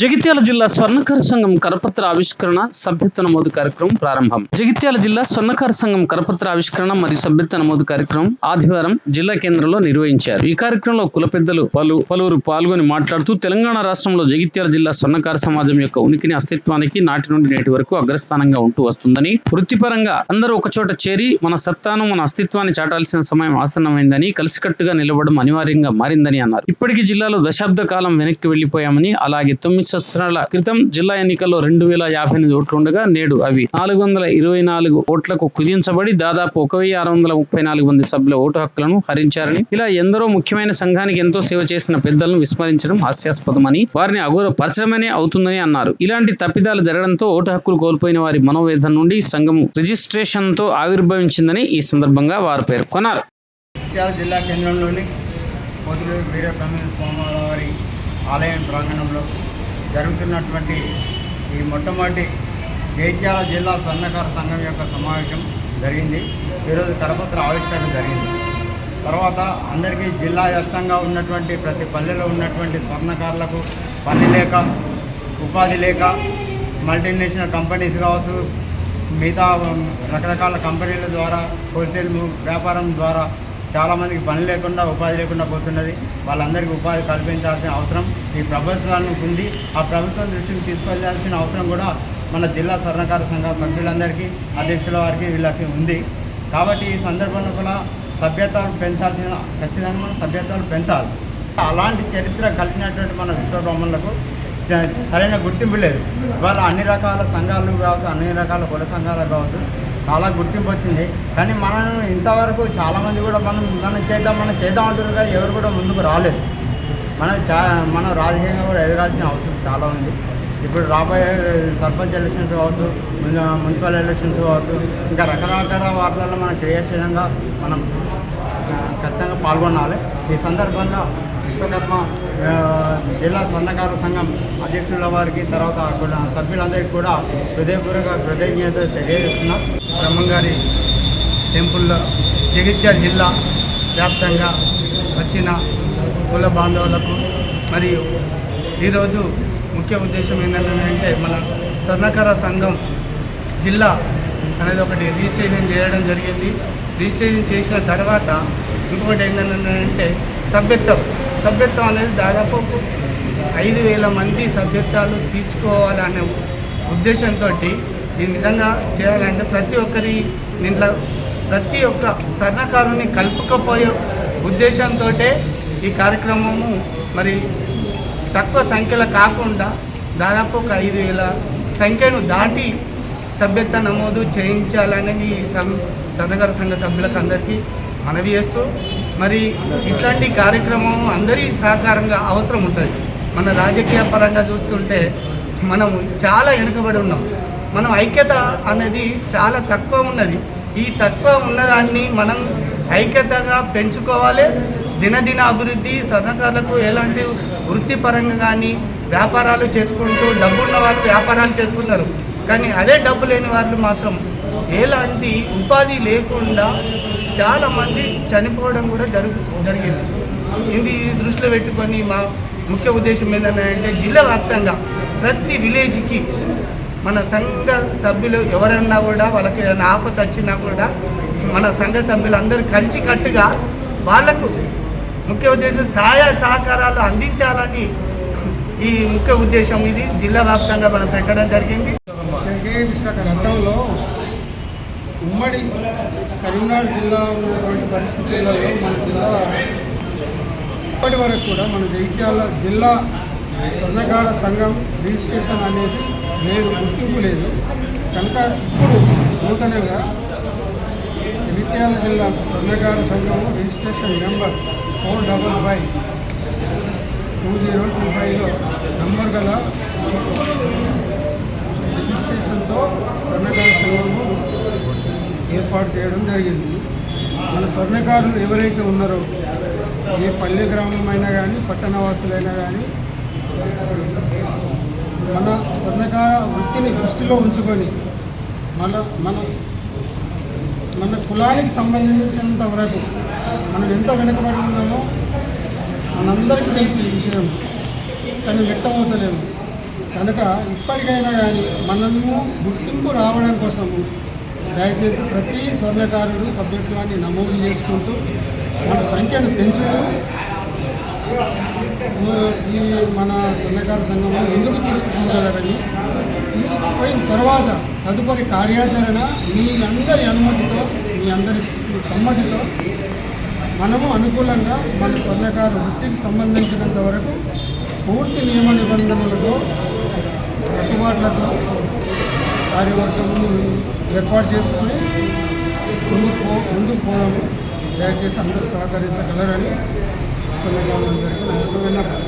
జగిత్యాల జిల్లా స్వర్ణకార సంఘం కరపత్ర ఆవిష్కరణ సభ్యత్వ నమోదు కార్యక్రమం ప్రారంభం. జగిత్యాల జిల్లా స్వర్ణకార సంఘం కరపత్ర ఆవిష్కరణ మరియు సభ్యత్వ నమోదు కార్యక్రమం ఆదివారం జిల్లా కేంద్రంలో నిర్వహించారు. ఈ కార్యక్రమంలో కుల పెద్దలు పలు పలువురు పాల్గొని మాట్లాడుతూ తెలంగాణ రాష్ట్రంలో జగిత్యాల జిల్లా స్వర్ణకార సమాజం యొక్క ఉనికిని అస్తిత్వానికి నాటి నుండి నేటి వరకు అగ్రస్థానంగా ఉంటూ వస్తుందని వృత్తిపరంగా అందరూ ఒకచోట చేరి మన సత్తాను మన అస్తిత్వాన్ని చాటాల్సిన సమయం ఆసన్నమైందని కలిసికట్టుగా నిలవడం అనివార్యంగా మారిందని అన్నారు. ఇప్పటికీ జిల్లాలో దశాబ్ద కాలం వెనక్కి వెళ్ళిపోయామని అలాగే తొమ్మిది సంవత్సరాల క్రితం జిల్లా ఎన్నికల్లో రెండు వేల యాభై ఎనిమిది ఓట్లు ఉండగా నేడు అవి నాలుగు వందల ఇరవై నాలుగు ఓట్లకు కుదించబడి దాదాపు ఒక వెయ్యి ఆరు వందల ముప్పై నాలుగు మంది సభ్యుల ఓటు హక్కులను హరించారని ఇలా ఎందరో ముఖ్యమైన సంఘానికి ఎంతో సేవ చేసిన పెద్దలను విస్మరించడం హాస్యాస్పదమని వారిని అగౌరవపరచడమనే అవుతుందని అన్నారు. ఇలాంటి తప్పిదాలు జరగడంతో ఓటు హక్కులు కోల్పోయిన వారి మనోవేదన నుండి సంఘము రిజిస్ట్రేషన్తో ఆవిర్భవించిందని ఈ సందర్భంగా వారు పేర్కొన్నారు. జిల్లా కేంద్రంలోని వీర స్వామి వారి ఆలయం ప్రాంగణంలో జరుగుతున్నటువంటి ఈ మొట్టమొదటి జైత్యాల జిల్లా స్వర్ణకార సంఘం యొక్క సమావేశం జరిగింది. ఈరోజు కడపత్ర ఆవిష్కరణ జరిగింది. తర్వాత అందరికీ జిల్లా వ్యాప్తంగా ఉన్నటువంటి ప్రతి పల్లెలో ఉన్నటువంటి స్వర్ణకారులకు పని లేక ఉపాధి లేక మల్టీనేషనల్ కంపెనీస్ కావచ్చు మిగతా రకరకాల కంపెనీల ద్వారా హోల్సేల్ వ్యాపారం ద్వారా చాలామందికి పని లేకుండా ఉపాధి లేకుండా పోతున్నది. వాళ్ళందరికీ ఉపాధి కల్పించాల్సిన అవసరం ఈ ప్రభుత్వానికి ఉంది. ఆ ప్రభుత్వం దృష్టికి తీసుకెళ్ళాల్సిన అవసరం కూడా మన జిల్లా స్వర్ణకార సంఘ సభ్యులందరికీ అధ్యక్షుల వారికి వీళ్ళకి ఉంది. కాబట్టి ఈ సందర్భంలో కూడా సభ్యత్వాలు పెంచాల్సిన ఖచ్చితంగా మనం సభ్యత్వాలు పెంచాలి. అలాంటి చరిత్ర కలిగినటువంటి మన విశ్వబ్రహ్మణులకు సరైన గుర్తింపు లేదు. ఇవాళ అన్ని రకాల సంఘాలు కావచ్చు అన్ని రకాల కుల సంఘాలు కావచ్చు చాలా గుర్తింపు వచ్చింది. కానీ మనం ఇంతవరకు చాలామంది కూడా మనం మనం చేద్దాం మనం చేద్దాం అంటున్నారు కానీ ఎవరు కూడా ముందుకు రాలేదు. మనం చా మనం రాజకీయంగా కూడా ఎదగాల్సిన అవసరం చాలా ఉంది. ఇప్పుడు రాబోయే సర్పంచ్ ఎలక్షన్స్ కావచ్చు మున్సిపల్ ఎలక్షన్స్ కావచ్చు ఇంకా రకరకాల వాటిలలో మనం క్రియాశీలంగా మనం ఖచ్చితంగా పాల్గొనాలి. ఈ సందర్భంగా విశ్వకర్మ జిల్లా స్వర్ణకార సంఘం అధ్యక్షుల వారికి తర్వాత కూడా సభ్యులందరికీ కూడా హృదయపూర్వక కృతజ్ఞత తెలియజేస్తున్నాం. బ్రహ్మంగారి టెంపుల్లో జగిత్యాల జిల్లా వ్యాప్తంగా వచ్చిన కుల బాంధవులకు మరియు ఈరోజు ముఖ్య ఉద్దేశం ఏంటంటే మన స్వర్ణకార సంఘం జిల్లా అనేది ఒకటి రిజిస్ట్రేషన్ చేయడం జరిగింది. రిజిస్ట్రేషన్ చేసిన తర్వాత ఇంకొకటి ఏంటంటే సభ్యత్వం. సభ్యత్వం అనేది దాదాపు ఐదు వేల మంది సభ్యత్వాలు తీసుకోవాలనే ఉద్దేశంతో ఇది నిజంగా చేయాలంటే ప్రతి ఒక్కరి దీంట్లో ప్రతి ఒక్క సర్ణకారుని కలుపుకపోయే ఉద్దేశంతో ఈ కార్యక్రమము మరి తక్కువ సంఖ్యలో కాకుండా దాదాపు ఒక ఐదు వేల సంఖ్యను దాటి సభ్యత్వ నమోదు చేయించాలని ఈ సం సన్నగార సంఘ సభ్యులకు అందరికీ మనవి చేస్తూ మరి ఇట్లాంటి కార్యక్రమం అందరి సహకారంగా అవసరం ఉంటుంది. మన రాజకీయ పరంగా చూస్తుంటే మనం చాలా వెనుకబడి ఉన్నాం. మనం ఐక్యత అనేది చాలా తక్కువ ఉన్నది. ఈ తక్కువ ఉన్నదాన్ని మనం ఐక్యతగా పెంచుకోవాలి. దినదిన అభివృద్ధి సహకారులకు ఎలాంటి వృత్తిపరంగా కానీ వ్యాపారాలు చేసుకుంటూ డబ్బున్న వాళ్ళు వ్యాపారాలు చేస్తున్నారు. కానీ అదే డబ్బు లేని వాళ్ళు మాత్రం ఎలాంటి ఉపాధి లేకుండా చాలామంది చనిపోవడం కూడా జరుగు జరిగింది. ఇది దృష్టిలో పెట్టుకొని మా ముఖ్య ఉద్దేశం ఏంటంటే జిల్లా వ్యాప్తంగా ప్రతి విలేజ్కి మన సంఘ సభ్యులు ఎవరన్నా కూడా వాళ్ళకి ఏదైనా ఆపత వచ్చినా కూడా మన సంఘ సభ్యులు అందరూ కలిసికట్టుగా వాళ్ళకు ముఖ్య ఉద్దేశం సహాయ సహకారాలు అందించాలని ఈ ముఖ్య ఉద్దేశం ఇది. జిల్లా వ్యాప్తంగా మనం పెట్టడం జరిగింది. గతంలో ఉమ్మడి కరీంనగర్ జిల్లా ఉన్నటువంటి పరిస్థితులలో మన జిల్లా ఇప్పటి వరకు కూడా మన జగిత్యాల జిల్లా స్వర్ణకార సంఘం రిజిస్ట్రేషన్ అనేది లేదు గుర్తింపు లేదు. కనుక ఇప్పుడు నూతనంగా జగిత్యాల జిల్లా స్వర్ణకార సంఘం registration number four double five two zero two ఫైవ్లో నంబర్ గల రిజిస్ట్రేషన్తో స్వర్ణకార సంఘము ఏర్పాటు చేయడం జరిగింది. మన స్వర్ణకారులు ఎవరైతే ఉన్నారో ఏ పల్లె గ్రామమైనా కానీ పట్టణవాసులైనా కానీ మన స్వర్ణకార వృత్తిని దృష్టిలో ఉంచుకొని మన మన మన కులానికి సంబంధించినంత వరకు మనం ఎంత వెనుకబడి ఉన్నామో మనందరికీ తెలిసిన విషయం. కానీ వ్యక్తమవుతలేము కనుక ఇప్పటికైనా కానీ మనము గుర్తింపు రావడం కోసము దయచేసి ప్రతి స్వర్ణకారుడు సభ్యత్వాన్ని నమోదు చేసుకుంటూ మన సంఖ్యను పెంచుతూ ఈ మన స్వర్ణకార సంఘము ముందుకు తీసుకుపోగలరని తీసుకుపోయిన తర్వాత తదుపరి కార్యాచరణ మీ అందరి అనుమతితో మీ అందరి సమ్మతితో మనము అనుకూలంగా మన స్వర్ణకార వృత్తికి సంబంధించినంత వరకు పూర్తి నియమ నిబంధనలతో కట్టుబాట్లతో కార్యవర్గము ఏర్పాటు చేసుకొని ముందుకు పో ముందుకు పోదాము. దయచేసి అందరూ సహకరించగలరని స్వర్ణకారులందరికీ నా యొక్క విన్నపం.